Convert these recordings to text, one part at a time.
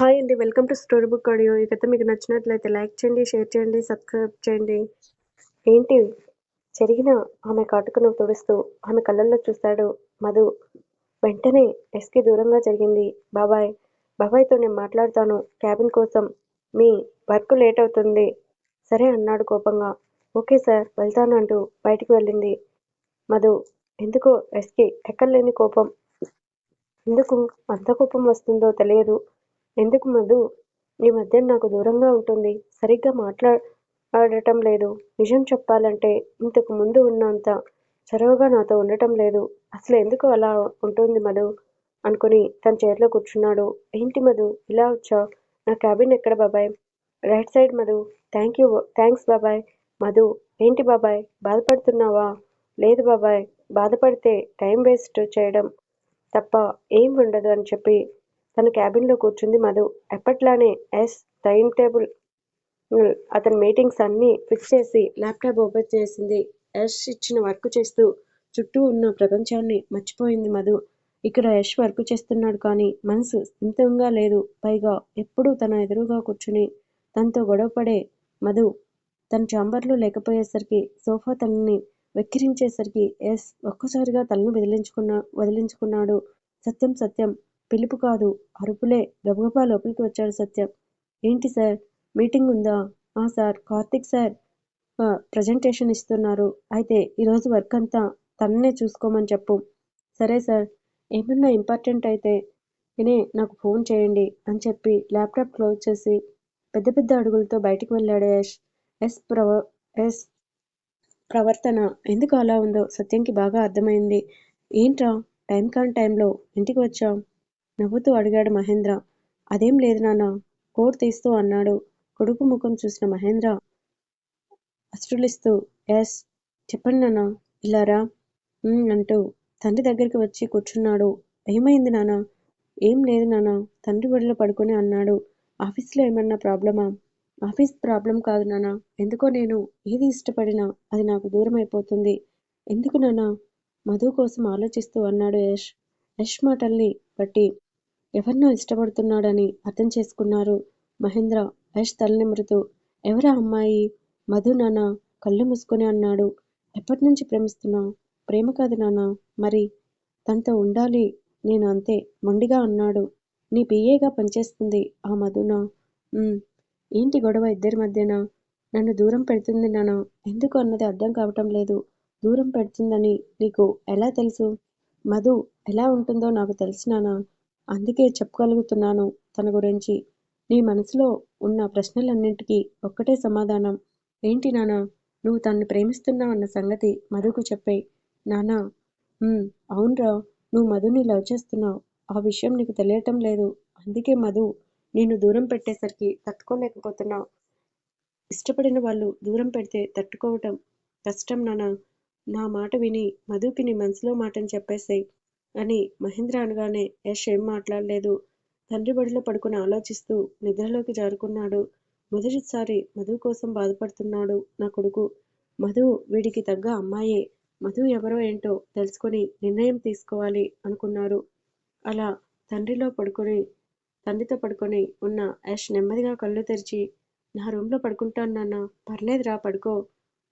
Hi అండి. Welcome to story book audio. ఈ కథ మీకు నచ్చినట్లయితే లైక్ చేయండి, షేర్ చేయండి, సబ్స్క్రైబ్ చేయండి. ఏంటి? జరిగిన ఆమె కాటుకను తుడుస్తూ ఆమె కళ్ళల్లో చూశాడు మధు. వెంటనే ఎస్కి దూరంగా జరిగింది. బాబాయ్, బాబాయ్తో నేను మాట్లాడతాను క్యాబిన్ కోసం. మీ వర్క్ లేట్ అవుతుంది. సరే అన్నాడు కోపంగా. ఓకే సార్ వెళ్తాను అంటూ బయటికి వెళ్ళింది మధు. ఎందుకో ఎస్కి ఎక్కడలేని కోపం. ఎందుకు అంత కోపం వస్తుందో తెలియదు. ఎందుకు మధు ఈ మధ్య నాకు దూరంగా ఉంటుంది. సరిగ్గా మాట్లాడటం లేదు. నిజం చెప్పాలంటే ఇంతకు ముందు ఉన్నంత చొరవగా నాతో ఉండటం లేదు. అసలు ఎందుకు అలా ఉంటుంది మధు అనుకుని తన చైర్లో కూర్చున్నాడు. ఏంటి మధు ఇలా వచ్చా నా క్యాబిన్ ఎక్కడ బాబాయ్? Right side Madhu. Thank you thanks బాబాయ్. మధు ఏంటి బాబాయ్ బాధపడుతున్నావా? లేదు బాబాయ్. బాధపడితే టైం వేస్ట్ చేయడం తప్ప ఏం ఉండదు అని చెప్పి తన క్యాబిన్లో కూర్చుంది మధు. ఎప్పట్లానే ఎస్ టైం టేబుల్ అతని మీటింగ్స్ అన్నీ ఫిక్స్ చేసి ల్యాప్టాప్ ఓపెన్ చేసింది. యష్ ఇచ్చిన వర్క్ చేస్తూ చుట్టూ ఉన్న ప్రపంచాన్ని మర్చిపోయింది మధు. ఇక్కడ యష్ వర్క్ చేస్తున్నాడు కానీ మనసు స్థిమితంగా లేదు. పైగా ఎప్పుడూ తన ఎదురుగా కూర్చుని తనతో గొడవపడే మధు తన ఛాంబర్లో లేకపోయేసరికి సోఫా తనని వెక్కిరించేసరికి ఎస్ ఒక్కసారిగా తలను వదిలించుకున్నా వదిలించుకున్నాడు. సత్యం సత్యం పిలుపు కాదు అరుపులే గబగబా లోపలికి వచ్చాడు సత్యం. ఏంటి సార్ మీటింగ్ ఉందా? ఆ సార్ కార్తీక్ సార్ ప్రజెంటేషన్ ఇస్తున్నారు. అయితే ఈరోజు వర్క్ అంతా తననే చూసుకోమని చెప్పు. సరే సార్ ఏమన్నా ఇంపార్టెంట్ అయితే వినే నాకు ఫోన్ చేయండి అని చెప్పి ల్యాప్టాప్ క్లోజ్ చేసి పెద్ద పెద్ద అడుగులతో బయటికి వెళ్ళాడు యష్. ఎస్ ప్రవ ఎస్ ప్రవర్తన ఎందుకు అలా ఉందో సత్యంకి బాగా అర్థమైంది. ఏంట్రా టైం కాని టైంలో ఇంటికి వచ్చాం నవ్వుతూ అడిగాడు మహేంద్ర. అదేం లేదు నాన్న కోట్ తీస్తూ అన్నాడు. కొడుకు ముఖం చూసిన మహేంద్ర అశ్రులిస్తూ ఎస్ చెప్పండి నాన్నా ఇల్లారా రా అంటూ తండ్రి దగ్గరికి వచ్చి కూర్చున్నాడు. ఏమైంది నాన్న ఏం లేదు నాన్న తండ్రి బడిలో పడుకొని అన్నాడు. ఆఫీస్లో ఏమన్నా ప్రాబ్లమా? ఆఫీస్ ప్రాబ్లం కాదు నాన్న ఎందుకో నేను ఏది ఇష్టపడినా అది నాకు దూరం అయిపోతుంది. ఎందుకు నాన్నా? మధు కోసం ఆలోచిస్తూ అన్నాడు యష్. యష్ మాటల్ని బట్టి ఎవరినో ఇష్టపడుతున్నాడని అర్థం చేసుకున్నారు మహేంద్ర. యష్ తలనిమరుతూ ఎవరా అమ్మాయి? మధు నాన్న కళ్ళు మూసుకుని అన్నాడు. ఎప్పటినుంచి ప్రేమిస్తున్నా ప్రేమ కాదు నాన్న మరి తనతో ఉండాలి నేను అంతే మొండిగా అన్నాడు. నీ పిఏగా పనిచేస్తుంది ఆ మధునా? ఏంటి గొడవ ఇద్దరి మధ్యన? నన్ను దూరం పెడుతుంది నానా ఎందుకు అన్నది అర్థం కావటం లేదు. దూరం పెడుతుందని నీకు ఎలా తెలుసు? మధు ఎలా ఉంటుందో నాకు తెలుసు నానా అందుకే చెప్పగలుగుతున్నాను తన గురించి. నీ మనసులో ఉన్న ప్రశ్నలన్నింటికీ ఒక్కటే సమాధానం. ఏంటి నానా నువ్వు తన్ని ప్రేమిస్తున్నావన్న సంగతి మధుకు చెప్పే. నానా అవునరా. నువ్వు మధుని లవ్ చేస్తున్నావు. ఆ విషయం నీకు తెలియటం లేదు. అందుకే మధు నేను దూరం పెట్టేసరికి తట్టుకోలేకపోతున్నావు. ఇష్టపడిన వాళ్ళు దూరం పెడితే తట్టుకోవటం కష్టం నానా నా మాట విని మధుకి నీ మనసులో మాటని చెప్పేసాయి. అని మహేంద్ర అనగానే యష్ ఏం మాట్లాడలేదు. తండ్రి బడిలో పడుకుని ఆలోచిస్తూ నిద్రలోకి జారుకున్నాడు. మొదటిసారి మధు కోసం బాధపడుతున్నాడు నా కొడుకు. మధు వీడికి తగ్గ అమ్మాయే. మధు ఎవరో ఏంటో తెలుసుకొని నిర్ణయం తీసుకోవాలి అనుకున్నారు. అలా తండ్రిలో పడుకొని తండ్రితో పడుకొని ఉన్న యష్ నెమ్మదిగా కళ్ళు తెరిచి నా రూంలో పడుకుంటాను నాన్న పర్లేదురా పడుకో.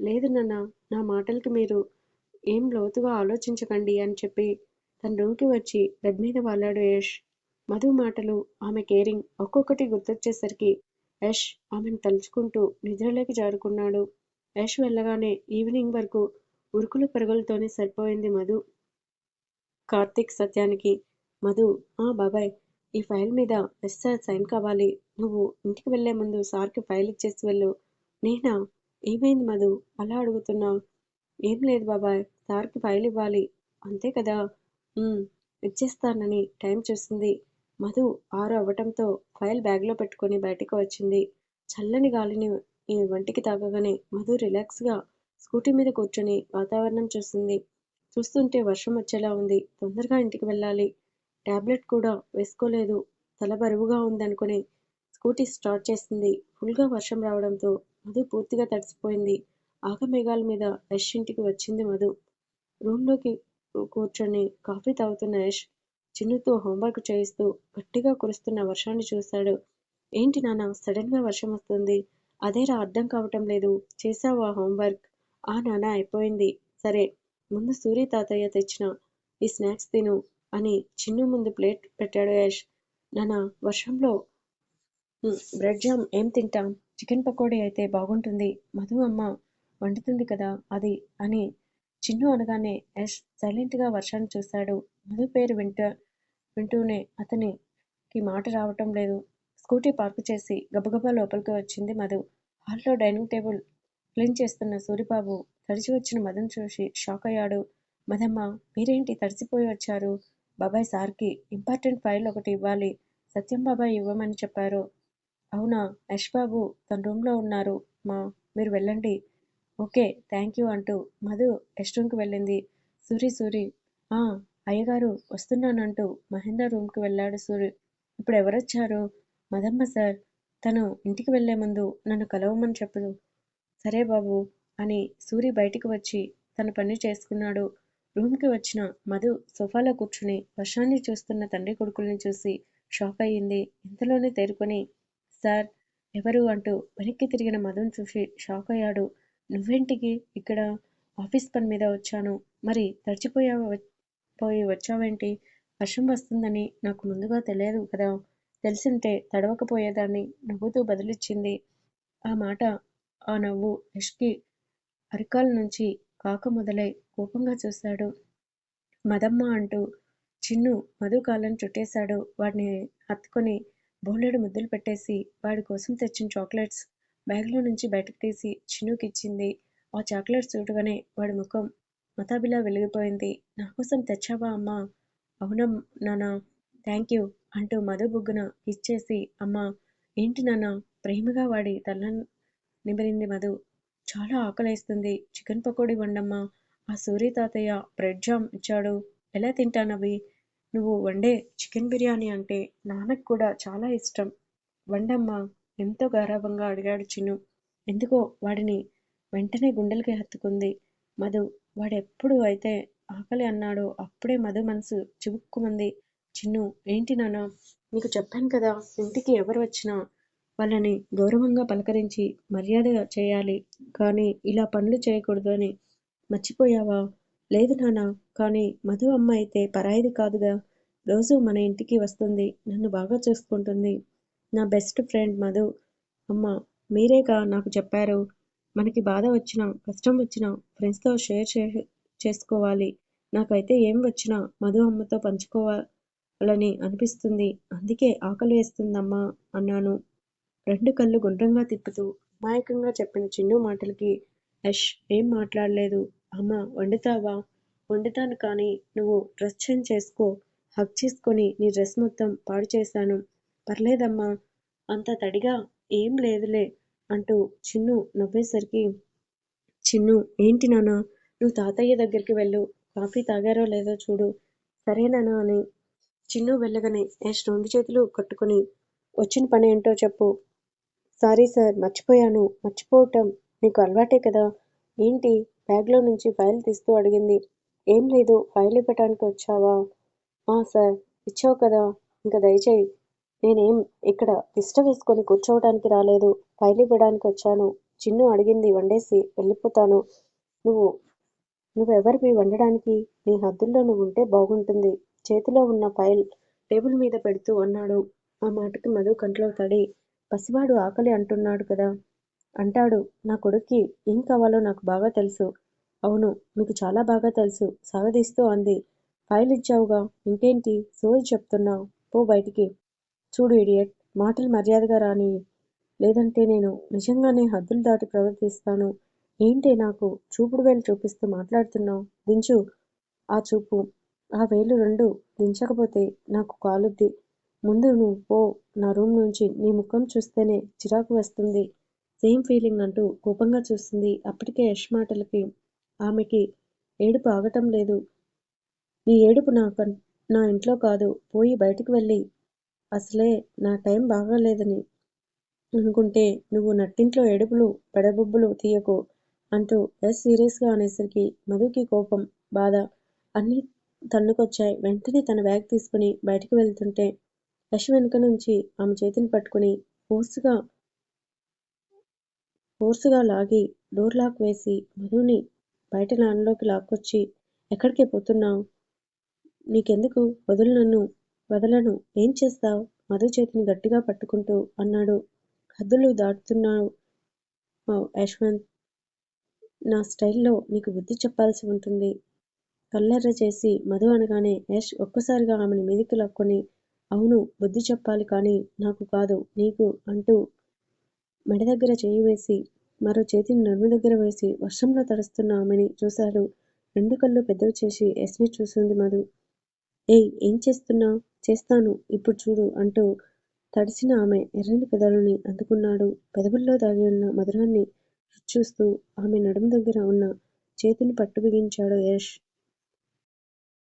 లేదు నాన్న నా మాటలకి మీరు ఏం లోతుగా ఆలోచించకండి అని చెప్పి తన రూమ్కి వచ్చి బెడ్ మీద వాలాడు యష్. మధు మాటలు ఆమె కేరింగ్ ఒక్కొక్కటి గుర్తొచ్చేసరికి యష్ ఆమెను తలుచుకుంటూ నిద్రలోకి జారుకున్నాడు. యష్ వెళ్ళగానే ఈవినింగ్ వరకు ఉరుకులు పరుగులతోనే సరిపోయింది మధు కార్తీక్ సత్యానికి. మధు ఆ బాబాయ్ ఈ ఫైల్ మీద ఎస్ సార్ సైన్ కావాలి. నువ్వు ఇంటికి వెళ్ళే ముందు సార్కి ఫైల్ ఇచ్చేసి వెళ్ళు. నేనా? ఏమైంది మధు అలా అడుగుతున్నా ఏం లేదు బాబాయ్ సార్కి ఫైల్ ఇవ్వాలి. అంతే కదా? ఇచ్చేస్తానని టైం చూసింది. మధు ఆరు అవ్వటంతో ఫైల్ బ్యాగ్లో పెట్టుకుని బయటికి వచ్చింది. చల్లని గాలిని వంటికి తాగగానే మధు రిలాక్స్గా స్కూటీ మీద కూర్చొని వాతావరణం చూసింది. చూస్తుంటే వర్షం వచ్చేలా ఉంది. తొందరగా ఇంటికి వెళ్ళాలి. టాబ్లెట్ కూడా వేసుకోలేదు. తల బరువుగా ఉందనుకుని స్కూటీ స్టార్ట్ చేసింది. ఫుల్గా వర్షం రావడంతో మధు పూర్తిగా తడిసిపోయింది. ఆగమేఘాల మీద రష్ ఇంటికి వచ్చింది మధు. రూమ్లోకి కూర్చొని కాఫీ తాగుతున్న యష్ చిన్నుతో హోంవర్క్ చేయిస్తూ గట్టిగా కురుస్తున్న వర్షాన్ని చూశాడు ఏంటి నాన్న సడన్గా వర్షం వస్తుంది. అదేరా అర్థం కావటం లేదు. చేసావా హోంవర్క్? ఆ నాన్న అయిపోయింది. సరే ముందు సూరి తాతయ్య తెచ్చిన ఈ స్నాక్స్ తిను అని చిన్ను ముందు ప్లేట్ పెట్టాడు యష్. నాన్న వర్షంలో బ్రెడ్ జామ్ ఏం తింటాం? చికెన్ పకోడీ అయితే బాగుంటుంది. మధు అమ్మ వండుతుంది కదా అది అని చిన్ను అనగానే యష్ సైలెంట్గా వర్షాన్ని చూశాడు మధు పేరు వింట వింటూనే అతనికి మాట రావటం లేదు. స్కూటీ పార్క్ చేసి గబగబా లోపలికి వచ్చింది మధు. హాల్లో డైనింగ్ టేబుల్ క్లీన్ చేస్తున్న సూరిబాబు తడిచి వచ్చిన మధును చూసి షాక్ అయ్యాడు. మదమ్మ మీరేంటి తడిసిపోయి వచ్చారు? బాబాయ్ సార్కి ఇంపార్టెంట్ ఫైల్ ఒకటి ఇవ్వాలి. సత్యం బాబాయ్ ఇవ్వమని చెప్పారు. అవునా యష్ బాబు తన రూమ్లో ఉన్నారు. మా మీరు వెళ్ళండి. ఓకే థ్యాంక్ యూ అంటూ మధు యష్ రూమ్కి వెళ్ళింది. సూరి సూరి ఆ అయ్యగారు వస్తున్నానంటూ మహేంద్ర రూమ్కి వెళ్ళాడు సూరి. ఇప్పుడు ఎవరొచ్చారు? మదమ్మ సార్ తను ఇంటికి వెళ్ళే ముందు నన్ను కలవమని చెప్పదు. సరే బాబు అని సూరి బయటికి వచ్చి తన పని చేసుకున్నాడు. రూమ్కి వచ్చిన మధు సోఫాలో కూర్చుని వర్షాన్ని చూస్తున్న తండ్రి కొడుకుల్ని చూసి షాక్ అయ్యింది. ఇంతలోనే తేరుకొని సార్ ఎవరు? అంటూ వెనక్కి తిరిగిన మధుని చూసి షాక్ అయ్యాడు. నువ్వేంటికి ఇక్కడ ఆఫీస్ పని మీద వచ్చాను? మరి తడిచిపోయా పోయి వచ్చావేంటి? వర్షం వస్తుందని నాకు ముందుగా తెలియదు కదా? తెలిసింటే తడవకపోయేదాన్ని నవ్వుతూ బదులిచ్చింది. ఆ మాట ఆ నవ్వు యష్కి అరికాల నుంచి కాక మొదలై కోపంగా చూశాడు. మదమ్మ అంటూ చిన్ను మధు కాలం చుట్టేశాడు. వాడిని హత్తుకొని బోలెడు ముద్దులు పెట్టేసి వాడి కోసం తెచ్చిన చాక్లెట్స్ బ్యాగ్లో నుంచి బయటకు తీసి చిన్నుకి ఇచ్చింది ఆ చాక్లెట్ చూడగానే వాడి ముఖం మతాబిలా వెలిగిపోయింది. నా కోసం తెచ్చావా అమ్మా? అవునా నాన్న? థ్యాంక్ యూ అంటూ మధు బుగ్గన ఇచ్చేసి అమ్మా! ఏంటి నాన్న? ప్రేమగా వాడి తలని నిమిరింది మధు. చాలా ఆకలేస్తుంది. చికెన్ పకోడీ వండమ్మా. ఆ సూరి తాతయ్య బ్రెడ్ జామ్ ఇచ్చాడు. ఎలా తింటానవి? నువ్వు వండే చికెన్ బిర్యానీ అంటే నాన్నకు కూడా చాలా ఇష్టం. వండమ్మా! ఎంతో గౌరవంగా అడిగాడు చిన్ను. ఎందుకో వాడిని వెంటనే గుండెలకి హత్తుకుంది. మధు వాడెప్పుడు అయితే ఆకలి అన్నాడో అప్పుడే మధు మనసు చివుక్కుమంది. చిన్ను ఏంటి నాన్న? నీకు చెప్పాను కదా ఇంటికి ఎవరు వచ్చినా వాళ్ళని గౌరవంగా పలకరించి మర్యాద చేయాలి. కానీ ఇలా పనులు చేయకూడదు అని మర్చిపోయావా? లేదు నాన్న కానీ మధు అమ్మ అయితే పరాయిది కాదుగా. రోజు మన ఇంటికి వస్తుంది నన్ను బాగా చూసుకుంటుంది. నా బెస్ట్ ఫ్రెండ్ మధు. అమ్మ మీరేగా నాకు చెప్పారు. మనకి బాధ వచ్చినా కష్టం వచ్చినా ఫ్రెండ్స్తో షేర్ చే చేసుకోవాలి. నాకైతే ఏం వచ్చినా మధు అమ్మతో పంచుకోవాలని అనిపిస్తుంది. అందుకే ఆకలి వేస్తుందమ్మా అన్నాను. రెండు కళ్ళు గుండ్రంగా తిప్పుతూ అమాయకంగా చెప్పిన చిన్ను మాటలకి యష్ ఏం మాట్లాడలేదు. అమ్మ వండుతావా? వండుతాను కానీ నువ్వు డ్రెస్ చేంజ్ చేసుకో. హక్ చేసుకొని నీ డ్రెస్ మొత్తం పాడు చేశాను. పర్లేదమ్మా అంత తడిగా ఏం లేదులే అంటూ చిన్ను నవ్వేసరికి చిన్ను ఏంటి నానా నువ్వు తాతయ్య దగ్గరికి వెళ్ళు కాఫీ తాగారో లేదో చూడు సరేనానా అని చిన్ను వెళ్ళగానే యష్ రెండు చేతులు కట్టుకుని వచ్చిన పని ఏంటో చెప్పు. సారీ సార్ మర్చిపోయాను మర్చిపోవటం నీకు అలవాటే కదా. ఏంటి బ్యాగ్లో నుంచి ఫైల్ తీస్తూ అడిగింది. ఏం లేదు ఫైల్ ఇవ్వటానికి వచ్చావా? ఆ సార్ ఇచ్చావు కదా ఇంకా దయచేయి. నేనేం ఇక్కడ తిష్ట వేసుకొని కూర్చోవడానికి రాలేదు. ఫైల్ ఇవ్వడానికి వచ్చాను. చిన్ను అడిగింది. వండేసి వెళ్ళిపోతాను. నువ్వు నువ్వెవరివి వండడానికి నీ హద్దుల్లో నువ్వు ఉంటే బాగుంటుంది. చేతిలో ఉన్న ఫైల్ టేబుల్ మీద పెడుతూ అన్నాడు. ఆ మాటకి మధు కంట్లో తడి పసివాడు ఆకలి అంటున్నాడు కదా? అంటాడు. నా కొడుక్కి ఏం కావాలో నాకు బాగా తెలుసు. అవును మీకు చాలా బాగా తెలుసు. సాగదీస్తూ అంది. ఫైల్ ఇచ్చావుగా. ఇంకేంటి? సోది చెప్తున్నావు. పో బయటికి. చూడు ఇడియట్ మాటలు మర్యాదగా రాని లేదంటే నేను నిజంగానే హద్దులు దాటి ప్రవర్తిస్తాను. ఏంటి నాకు చూపుడు వేలు చూపిస్తూ మాట్లాడుతున్నావు? దించు ఆ చూపు. ఆ వేలు రెండు దించకపోతే నాకు కాలుద్ది. ముందు నువ్వు పో నా రూమ్ నుంచి నీ ముఖం చూస్తేనే చిరాకు వస్తుంది. సేమ్ ఫీలింగ్ అంటూ కోపంగా చూస్తుంది. అప్పటికే యష్ మాటలకి ఆమెకి ఏడుపు ఆగటం లేదు. నీ ఏడుపు నా నా ఇంట్లో కాదు. పోయి బయటికి వెళ్ళి అసలే నా టైం బాగాలేదని అనుకుంటే నువ్వు నట్టింట్లో ఎడుపులు పెడబొబ్బులు తీయకు అంటూ ఎస్ సీరియస్గా అనేసరికి మధుకి కోపం బాధ అన్నీ తన్నుకొచ్చాయి. వెంటనే తన బ్యాగ్ తీసుకుని బయటికి వెళ్తుంటే యశ్ వెనుక నుంచి ఆమె చేతిని పట్టుకుని ఫోర్సుగా ఫోర్సుగా లాగి డోర్ లాక్ వేసి మధుని బయట లాన్లోకి లాక్కొచ్చి ఎక్కడికే పోతున్నావు నీకెందుకు? వదులు నన్ను. వదలను. ఏం చేస్తావు మధు చేతిని గట్టిగా పట్టుకుంటూ అన్నాడు. హద్దులు దాటుతున్నావు యశ్వంత్. నా స్టైల్లో నీకు బుద్ధి చెప్పాల్సి ఉంటుంది. కల్లెర్ర చేసి మధు అనగానే యష్ ఒక్కసారిగా ఆమెని మీదికి లాక్కొని అవును బుద్ధి చెప్పాలి కానీ నాకు కాదు నీకు అంటూ మెడ దగ్గర చేయి వేసి మరో చేతిని నడుము దగ్గర వేసి వర్షంలో తడుస్తున్న ఆమెని చూశాడు. రెండు కళ్ళు పెద్దవి చేసి యశ్ని చూసింది మధు. ఏయ్ ఏం చేస్తున్నావ్? చేస్తాను ఇప్పుడు చూడు అంటూ తడిసిన ఆమె ఎర్రని పెదవుల్ని అందుకున్నాడు. పెదవుల్లో దాగి ఉన్న మధురాన్ని చూస్తూ ఆమె నడుము దగ్గర ఉన్న చేతిని పట్టు బిగించాడు యష్.